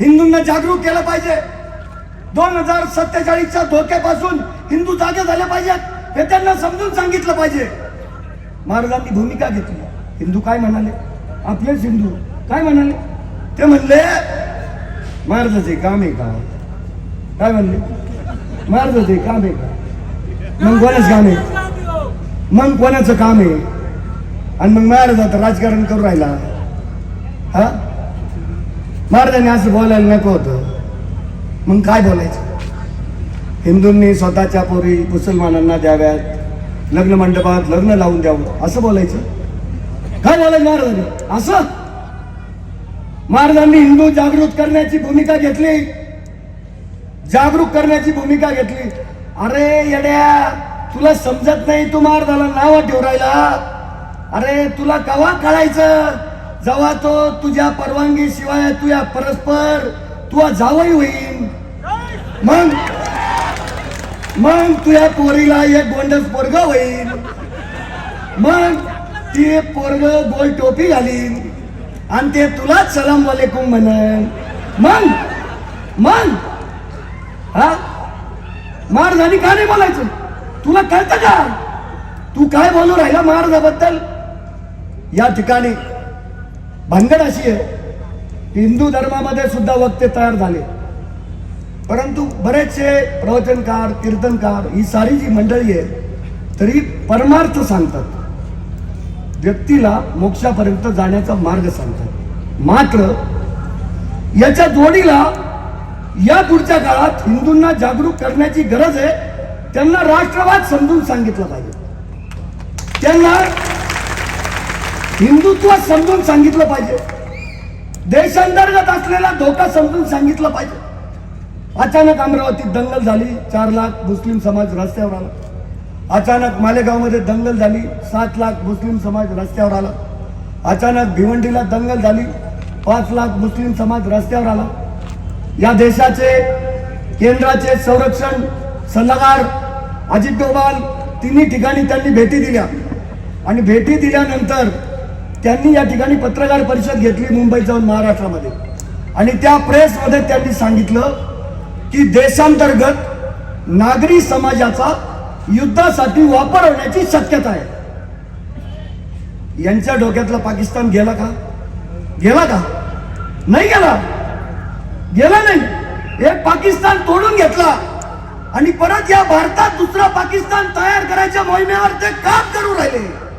हिंदूंना जागरूक केलं पाहिजे. दोन हजार सत्तेचाळीसच्या धोक्यापासून हिंदू जागे झाले पाहिजेत हे त्यांना समजून सांगितलं पाहिजे. महाराजांनी भूमिका घेतली. हिंदू काय म्हणाले? आपलेच हिंदू काय म्हणाले? ते म्हणले महाराजाचे काम आहे का? काय म्हणले? महाराजाचे काम आहे का? मग कोणाच काम आहे? मग कोणाचं काम आहे? आणि मग महाराज आता राजकारण करू राहिला. हा? महाराजांनी असं बोलायला नको होतं. मग काय बोलायचं? हिंदूंनी स्वतःच्या पोरी मुसलमानांना द्याव्यात लग्न मंडपात लग्न लावून द्यावं असं बोलायचं? काय बोलायचं महाराजांनी? असं? महाराजांनी हिंदू जागृत करण्याची भूमिका घेतली. जागरूक करण्याची भूमिका घेतली. अरे येड्या तुला समजत नाही तू महाराजाला नाव ठेवू राहिला. अरे तुला कवा कळायचं? जेव्हा तो तुझ्या परवानगी शिवाय तुझ्या परस्पर तुझा जावई होईल मग मग तुझ्या पोरीला एक गोंडस पोरग होईल मग ते पोरग गोल टोपी घालीन. आणि ते तुलाच सलाम वालेकुम म्हणन. मग मग हा? मार झाली का नाही बोलायचं? तुला कळतं का? तू काय बोलू राहिला महाराजाबद्दल या ठिकाणी भानगड अशी आहे. हिंदू धर्मामध्ये सुद्धा वक्ते तयार झाले. परंतु बरेचसे प्रवचनकार कीर्तनकार ही सारी जी मंडळी आहे तरी परमार्थ सांगतात. व्यक्तीला मोक्षापर्यंत जाण्याचा मार्ग सांगतात. मात्र याच्या जोडीला या पुढच्या काळात हिंदूंना जागरूक करण्याची गरज आहे त्यांना राष्ट्रवाद समजून सांगितलं पाहिजे. त्यांना हिंदुत्व समजून सांगितलं पाहिजे. देशांतर्गत असलेला धोका समजून सांगितला पाहिजे. अचानक अमरावतीत दंगल झाली चार लाख मुस्लिम समाज रस्त्यावर आला. अचानक मालेगावमध्ये दंगल झाली सात लाख मुस्लिम समाज रस्त्यावर आला. अचानक भिवंडीला दंगल झाली पाच लाख मुस्लिम समाज रस्त्यावर आला. या देशाचे केंद्राचे संरक्षण सल्लागार अजित डोभाल तिन्ही ठिकाणी त्यांनी भेटी दिल्या. आणि भेटी दिल्यानंतर त्यांनी या ठिकाणी पत्रकार परिषद घेतली मुंबईत जाऊन महाराष्ट्रामध्ये. आणि त्या प्रेसमध्ये त्यांनी सांगितलं की देशांतर्गत नागरी समाजाचा युद्धासाठी वापर होण्याची शक्यता आहे. यांच्या डोक्यातला पाकिस्तान गेला का? गेला का? नाही गेला. गेला नाही. एक पाकिस्तान तोडून घेतला. आणि परत या भारतात दुसरा पाकिस्तान तयार करायच्या मोहिमेवर ते काम करू राहिले.